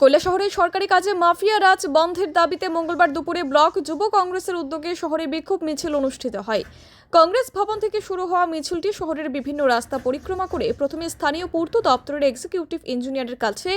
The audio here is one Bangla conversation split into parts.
কৈলাসহরে সরকারি কাজে মাফিয়া রাজ বন্ধের দাবিতে মঙ্গলবার দুপুরে ব্লক যুব কংগ্রেসের উদ্যোগে শহরে বিক্ষোভ মিছিল অনুষ্ঠিত হয়। কংগ্রেস ভবন থেকে শুরু হওয়া মিছিলটি শহরের বিভিন্ন রাস্তা পরিক্রমা করে প্রথমে স্থানীয় পূর্ত দপ্তরের এক্সিকিউটিভ ইঞ্জিনিয়ারের কাছে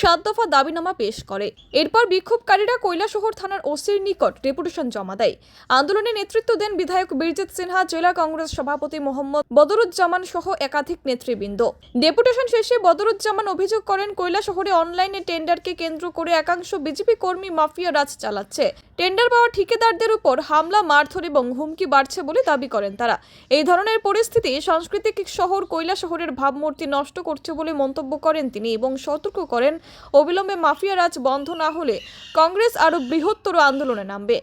সাত দফা দাবিনামা পেশ করে। এরপর বিক্ষোভকারীরা কৈলাসহর থানার ওসির নিকট ডেপুটেশন জমা দেয়। আন্দোলনে নেতৃত্ব দেন বিধায়ক বীরজিৎ সিনহা, জেলা কংগ্রেস সভাপতি মোহাম্মদ বদরুজ্জামান সহ একাধিক নেতৃবৃন্দ। ডেপুটেশন শেষে বদরুজ্জামান অভিযোগ করেন কৈলাসহরে অনলাইনে টেন্ডারকে কেন্দ্র করে একাংশ বিজেপি কর্মী মাফিয়া রাজ চালাচ্ছে। টেন্ডার পাওয়া ঠিকাদারদের উপর হামলা, মারধর এবং হুমকি বাড়ছে বলে দাবি করেন তারা। এই ধরনের পরিস্থিতি সাংস্কৃতিক শহর কৈলা শহরের ভাবমূর্তি নষ্ট করছে বলে মন্তব্য করেন তিনি এবং সতর্ক করেন, অবিলম্বে মাফিয়া রাজ বন্ধ না হলে কংগ্রেস আরও বৃহত্তর আন্দোলনে নামবে।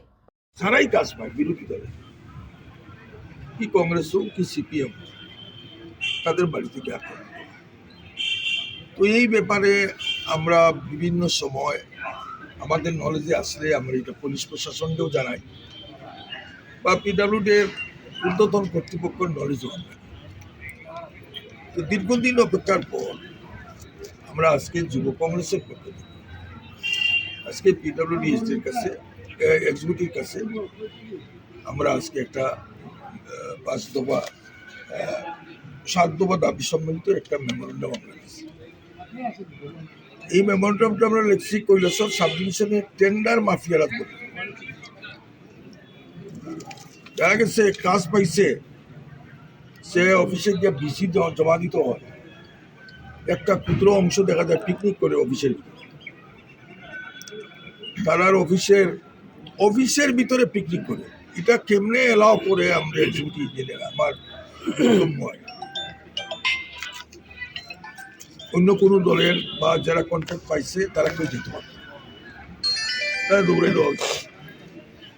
তারাই কাজ পায় বিরোধী কি কংগ্রেস হোক, কি সিপিএম তাদের বাড়ি থেকে আক্রমণ করে। তো এই ব্যাপারে আমরা বিভিন্ন সময় আমাদের নলেজে আসলে আমরা এটা পুলিশ প্রশাসনকেও জানাই। বা পিডাব্লিউডির ঊর্ধ্বতন কর্তৃপক্ষের নলেজও আমরা তো দীর্ঘদিন অপেক্ষার পর আমরা আজকে যুব কংগ্রেসের পক্ষ থেকে, আজকে পিডাব্লিউডি এর কাছে এক্সিকিউটিভ কাছে আমরা আজকে একটা পাঁচ দফা সাত দফা দাবি সম্বলিত একটা মেমোরেন্ডাম আমরা লিখছি এই মেমোরেন্ডামটা আমরা লিখছি কৈলাসর সাব ডিভিশনের টেন্ডার মাফিয়ারা বলে দেখা গেছে কাজ পাইছে, সে অফিসে গিয়ে বিসি জমা দিতে হয়। একটা ক্ষুদ্র অংশ দেখা যায় পিকনিক করে অফিসের তারার অফিসের অফিসের ভিতরে পিকনিক করে। এটা কেমনে এলাও করে আমরা এক্সিকিউটিভ ইঞ্জিনিয়ার আমার হয় অন্য কোনো দলের বা যারা কন্ট্রাক্ট পাইছে, তারা কেউ যেতে পারবে। তারা দৌড়ে দেওয়া হচ্ছে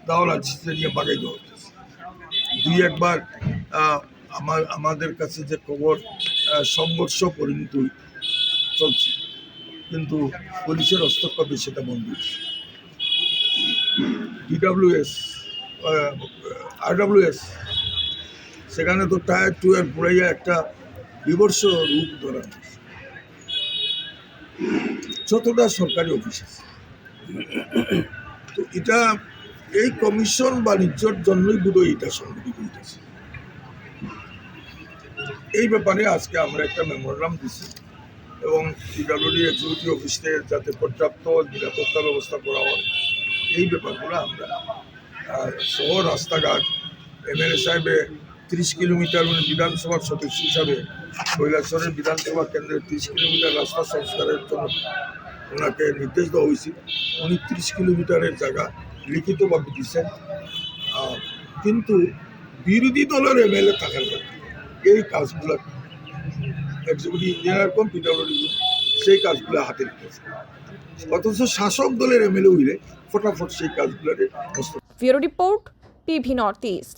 তাহলে আছে নিয়ে বাগাই দেওয়া হচ্ছে দুই একবার আমার আমাদের কাছে যে খবর সংঘর্ষ পরিণত চলছে কিন্তু পুলিশের হস্তক্ষেপে সেটা বন্ধ হয়েছে ডিডাব্লিউএস আরডাব্লিউএস সেখানে তো টায়ার টুয়ার পুরাইয়া একটা বিবর্ষ রূপ ধরা হয়েছে। যতটা সরকারি অফিস আছে। তো এটা, এই কমিশন বাণিজ্যর জন্যই বোধহয় এটা সংগঠিত হইতেছে। এই ব্যাপারে আজকে আমরা একটা মেমোরাম দিছি এবং পিডাব্লিউডি এক্সিকিউটিভ অফিসে যাতে পর্যাপ্ত নিরাপত্তা ব্যবস্থা করা হয়, এই ব্যাপারগুলো আমরা শহর রাস্তাঘাট এমএলএ সাহেবে তিরিশ কিলোমিটার উনি বিধানসভার সদস্য হিসাবে কৈলাসরের বিধানসভা কেন্দ্রের তিরিশ কিলোমিটার রাস্তা সংস্কারের জন্য ওনাকে নির্দেশ দেওয়া হয়েছিল উনি তিরিশ কিলোমিটারের জায়গা লিখিতভাবে দিচ্ছেন কিন্তু বিরোধী দলের এমএলএ থাকার কারণে এই কাজগুলো এক্সিকিউটিভ ইঞ্জিনিয়ার কম পিডাব্লিউডি সেই কাজগুলো হাতে রেখেছে অথচ শাসক দলের এমএলএ হইলে ফটাফট সেই কাজগুলো bureau report, PV north east.